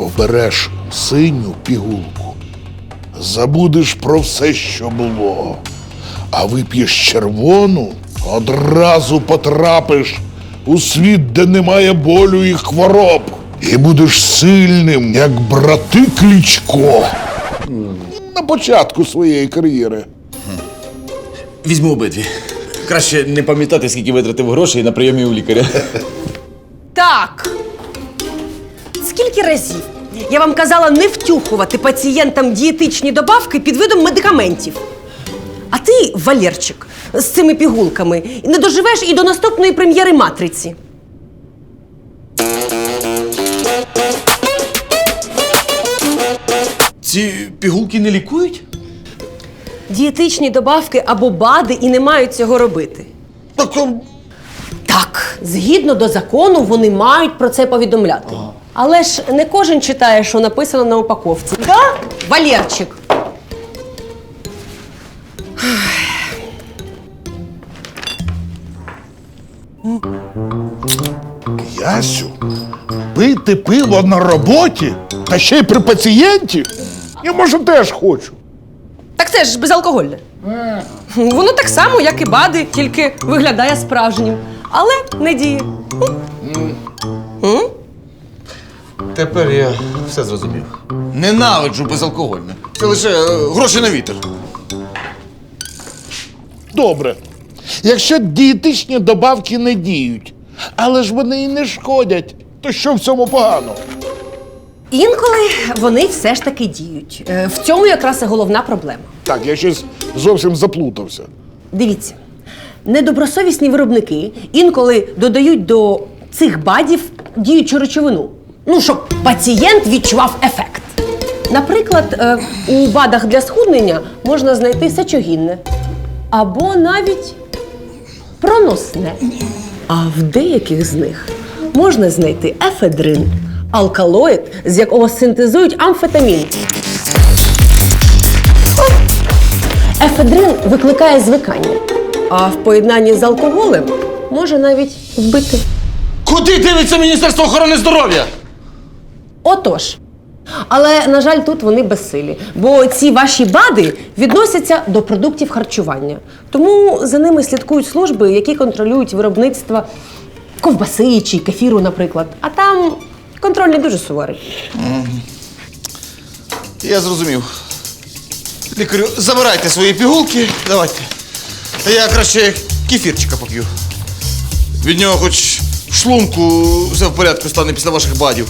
обереш синю пігулку, забудеш про все, що було, а вип'єш червону, одразу потрапиш у світ, де немає болю і хвороб, і будеш сильним, як брати Клічко. На початку своєї кар'єри. Візьму обидві. Краще не пам'ятати, скільки витратив грошей на прийомі у лікаря. Так. Скільки разів я вам казала не втюхувати пацієнтам дієтичні добавки під видом медикаментів. А ти, Валерчик, з цими пігулками не доживеш і до наступної прем'єри матриці. Ці пігулки не лікують? Дієтичні добавки або БАДи і не мають цього робити. Так, Так, згідно до закону, вони мають про це повідомляти. Але ж не кожен читає, що написано на упаковці. Да? Валерчик. Ясю, пити пиво на роботі, та ще й при пацієнті. Я може теж хочу. Так це ж безалкогольне. Воно так само, як і БАДи, тільки виглядає справжнім, але не діє. Тепер я все зрозумів. Ненавиджу безалкогольне. Це лише е, гроші на вітер. Добре. Якщо дієтичні добавки не діють, але ж вони і не шкодять, то що в цьому погано? Інколи вони все ж таки діють. Е, В цьому якраз і головна проблема. Так, я щось зовсім заплутався. Дивіться, недобросовісні виробники інколи додають до цих бадів діючу речовину. Ну, щоб пацієнт відчував ефект. Наприклад, е, у бадах для схуднення можна знайти сечогінне або навіть проносне. А в деяких з них можна знайти ефедрин, алкалоїд, з якого синтезують амфетамін. Ефедрин викликає звикання, а в поєднанні з алкоголем може навіть вбити. Куди дивиться Міністерство охорони здоров'я? Отож. Але, на жаль, тут вони безсилі, бо ці ваші бади відносяться до продуктів харчування. Тому за ними слідкують служби, які контролюють виробництво ковбаси чи кефіру, наприклад. А там контроль не дуже суворий. Я зрозумів. Лікарю, забирайте свої пігулки, давайте. Та я краще кефірчика поп'ю. Від нього хоч в шлунку все в порядку стане після ваших бадів.